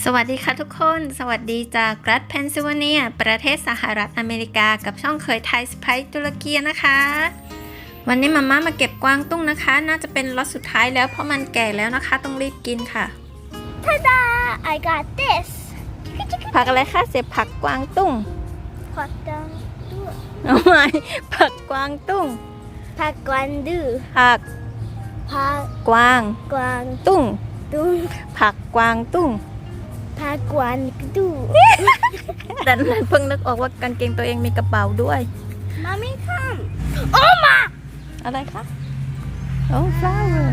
สวัสดีค่ะทุกคน สวัสดีจากรัฐเพนซิลเวเนีย ประเทศสหรัฐอเมริกา กับช่องเคยไทยสไปตุรกีนะคะ วันนี้มาม่ามาเก็บกวางตุ้งนะคะ น่าจะเป็นล็อตสุดท้ายแล้วเพราะมันแก่แล้วนะคะ ต้องรีบกินค่ะ Ta-da! I got this. ผักอะไรคะเสียบผักกวางตุ้ง Hot dog. เอาไหมผักกวางตุ้ง Pagwandu. ผัก Pagwang กวางตุ้ง dung. ผักกวางตุ้ง Pagwandu. แต่นั้นเพิ่งนึกออกว่ากางเกงตัวเองมีกระเป๋าด้วย Mommy, come. Oh my! อะไรคะโอ้ flower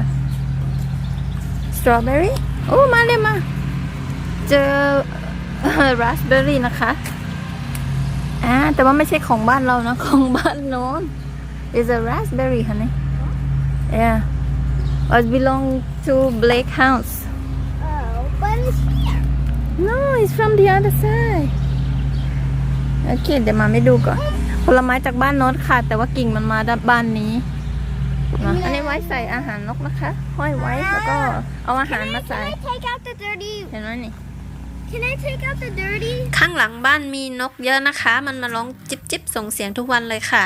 strawberry โอ้ มาเลยมา เจอ raspberry นะคะอ่าแต่ว่าไม่ใช่ของบ้านเรานะ ของบ้านโน้น is a raspberry honey yeah it belong to Blake house no it's from the other side โอเคเดี๋ยวมาไม่ดูก่อน ผลไม้จากบ้านโน้นค่ะ แต่ว่ากิ่งมันมาด้านบ้านนี้นะอันนี้ไว้ใส่อาหารนกนะคะ ห้อยไว้แล้วก็เอาอาหาร Can I, มาใส่ can I take out the dirty? เห็นไหมนี่ Can I take out the dirty? ข้างหลังบ้านมีนกเยอะนะคะ มันมาร้องจิบจิบส่งเสียงทุกวันเลยค่ะ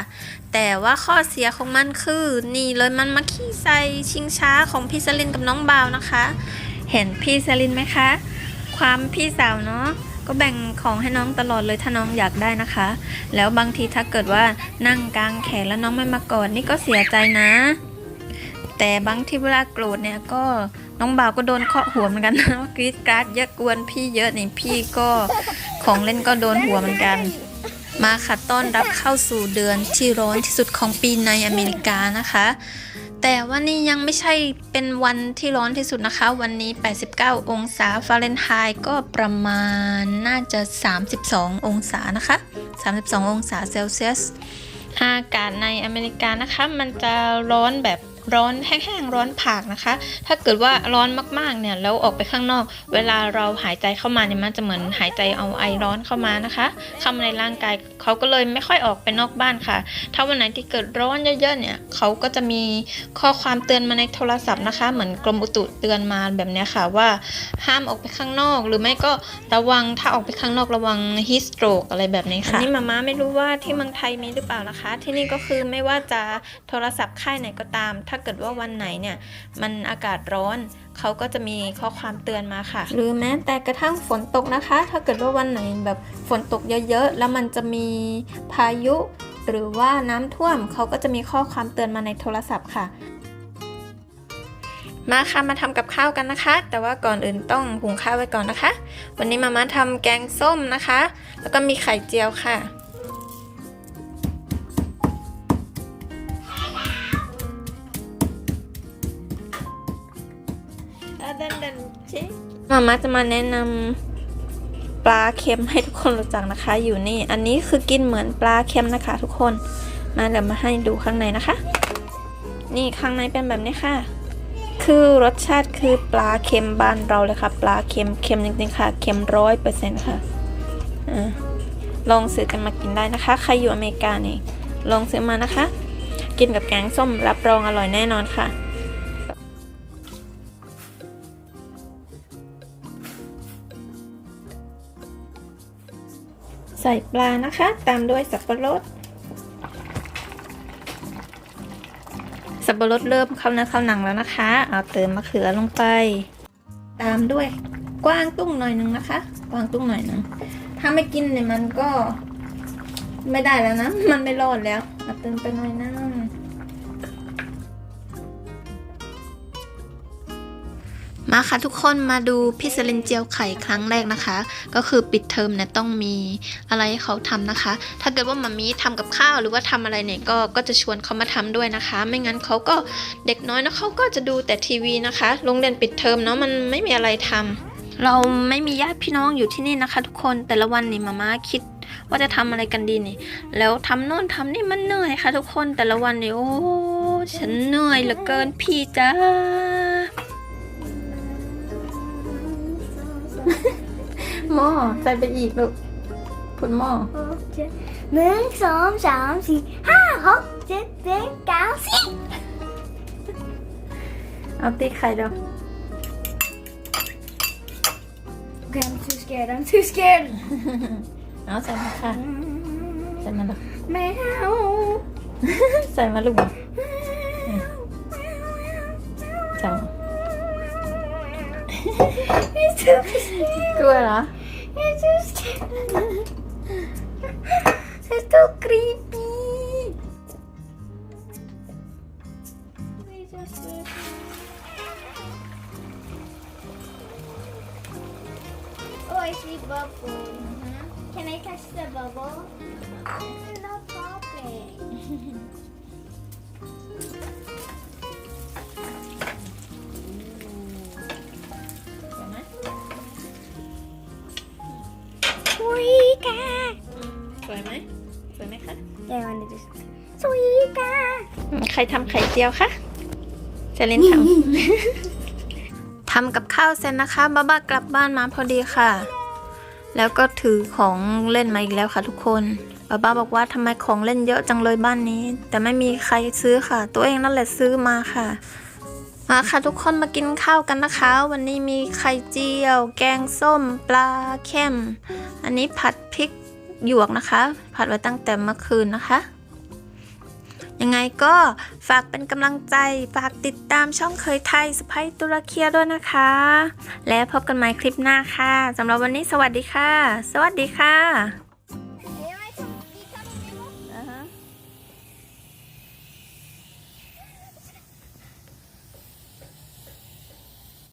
แต่ว่าข้อเสียของมันคือ นี่เลยมันมาขี้ใส่ชิงช้าของพี่สลินกับน้องบาวนะคะ เห็นพี่สลินไหมคะ ความพี่สาวเนาะก็แบ่งของให้น้องตลอดเลยถ้าน้องอยากได้นะคะ แล้วบางทีถ้าเกิดว่านั่งกลางแขนแล้วน้องไม่มากอดนี่ก็เสียใจนะ แต่บางทีเวลาโกรธเนี่ยก็น้องบ่าวก็โดนเคาะหัวเหมือนกันนะกรีดกราดเยอะกวนพี่เยอะนี่พี่ก็ของเล่นก็โดนหัวเหมือนกัน มาค่ะต้อนรับเข้าสู่เดือนที่ร้อนที่สุดของปีในอเมริกานะคะ แต่ว่านี่ยังไม่ใช่เป็นวันที่ร้อนที่สุดนะคะ วันนี้ 89 องศาฟาเรนไฮต์ก็ประมาณน่าจะ 32 องศานะคะ 32 องศาเซลเซียส อากาศในอเมริกานะคะ มันจะร้อนแบบ ร้อนแห้งๆร้อนผากนะคะ ถ้าเกิดว่าร้อนมากๆเนี่ยแล้วออกไปข้างนอก เวลาเราหายใจเข้ามาเนี่ยมันจะเหมือนหายใจเอาไอร้อนเข้ามานะคะเข้ามาในร่างกายเขาก็เลยไม่ค่อยออกไปนอกบ้านค่ะ ถ้าวันไหนที่เกิดร้อนเยอะๆเนี่ยเขาก็จะมีข้อความเตือนมาในโทรศัพท์นะคะ เหมือนกรมอุตุเตือนมาแบบนี้ค่ะว่า ห้ามออกไปข้างนอก หรือไม่ก็ระวังถ้าออกไปข้างนอกระวังฮิสโตรกอะไรแบบนี้ค่ะอันนี้มาม่าไม่รู้ว่าที่เมืองไทยมีหรือเปล่านะคะ ที่นี่ก็คือไม่ว่าจะโทรศัพท์ค่ายไหนก็ตามถ้าเกิดว่าวันไหนเนี่ยมันอากาศร้อนเขาก็จะมีข้อความเตือนมาค่ะ หรือแม้แต่กระทั่งฝนตกนะคะ ถ้าเกิดว่าวันไหนแบบฝนตกเยอะๆ แล้วมันจะมีพายุ หรือว่าน้ำท่วมเขาก็จะมีข้อความเตือนมาในโทรศัพท์ค่ะมาค่ะมาทำกับข้าวกันนะคะ แต่ว่าก่อนอื่นต้องหุงข้าวไว้ก่อนนะคะ วันนี้มาม่าทำแกงส้มนะคะ แล้วก็มีไข่เจียวค่ะ มาม่าจะมาแนะนำปลาเค็มให้ทุกคนรู้จักนะคะ อยู่นี่ อันนี้คือกินเหมือนปลาเค็มนะคะ ทุกคน มาเดี๋ยวมาให้ดูข้างในนะคะ นี่ข้างในเป็นแบบนี้ค่ะ คือรสชาติคือปลาเค็มบ้านเราเลยค่ะ ปลาเค็มเค็มจริงๆค่ะ เค็มร้อยเปอร์เซ็นต์ค่ะอาลองซื้อกันมากินได้นะคะ ใครอยู่อเมริกาเนี่ยลองซื้อมานะคะ กินกับแกงส้มรับรองอร่อยแน่นอนค่ะ ใส่ปลานะคะ ตามด้วยสับปะรด สับปะรดเริ่มเข้าเนื้อเข้าหนังแล้วนะคะ เอาเติมมะเขือลงไป ตามด้วยกว้างตุ้งหน่อยหนึ่งนะคะ กว้างตุ้งหน่อยหนึ่งถ้าไม่กินเนี่ยมันก็ไม่ได้แล้วนะ มันไม่รอดแล้วเอาเติมไปหน่อยนะ มาค่ะทุกคนมาดูพี่สลินเจียวไข่ครั้งแรกนะคะ ก็คือปิดเทอมเนี่ยต้องมีอะไรให้เขาทำนะคะ ถ้าเกิดว่ามามีทำกับข้าวหรือว่าทำอะไรเนี่ยก็ก็จะชวนเขามาทำด้วยนะคะ ไม่งั้นเขาก็เด็กน้อยนะเขาก็จะดูแต่ทีวีนะคะโรงเรียนปิดเทอมเนาะมันไม่มีอะไรทำเราไม่มีญาติพี่น้องอยู่ที่นี่นะคะ ทุกคนแต่ละวันนี่มาม่าคิดว่าจะทำอะไรกันดีนี่ แล้วทำโน่นทำนี่มันเหนื่อยค่ะ ทุกคนแต่ละวันนี่โอ้ฉันเหนื่อยเหลือเกินพี่จ้า หม้อใส่ไปอีกลูกคุณหม้อหนึ่งสองสามสี่ห้าหกเจ็ดแปดเก้าสิบเอาตีไข่ดอก Okay, I'm too scared. I'm too scared. เอาใส่มาค่ะ ใส่มาลูก Meow. ใส่มาลูกใส่มา It's too scared. กลัวเหรอ It's scared. It's too creepy. Oh, I see bubble. Can I touch the bubble? It's not popping. วยไหมสวยไหมคะ Yeah, I want to just. Suika. ใครทำไข่เจียวคะเจลินทำ ทำกับข้าวเสร็จนะคะบ้าบ้ากลับบ้านมาพอดีค่ะ แล้วก็ถือของเล่นมาอีกแล้วค่ะทุกคนบ้าบ้าบอกว่าทำไมของเล่นเยอะจังเลยบ้านนี้ แต่ไม่มีใครซื้อค่ะ ตัวเองนั่นแหละซื้อมาค่ะ มาค่ะทุกคนมากินข้าวกันนะคะ วันนี้มีไข่เจียว แกงส้ม ปลาเค็ม อันนี้ผัดพริก หยวกนะคะ ผัดไว้ตั้งแต่เมื่อคืนนะคะ ยังไงก็ฝากเป็นกำลังใจ ฝากติดตามช่องเคยไทยสไปตุรเคียด้วยนะคะ และพบกันใหม่คลิปหน้าค่ะสำหรับวันนี้สวัสดีค่ะ สวัสดีค่ะ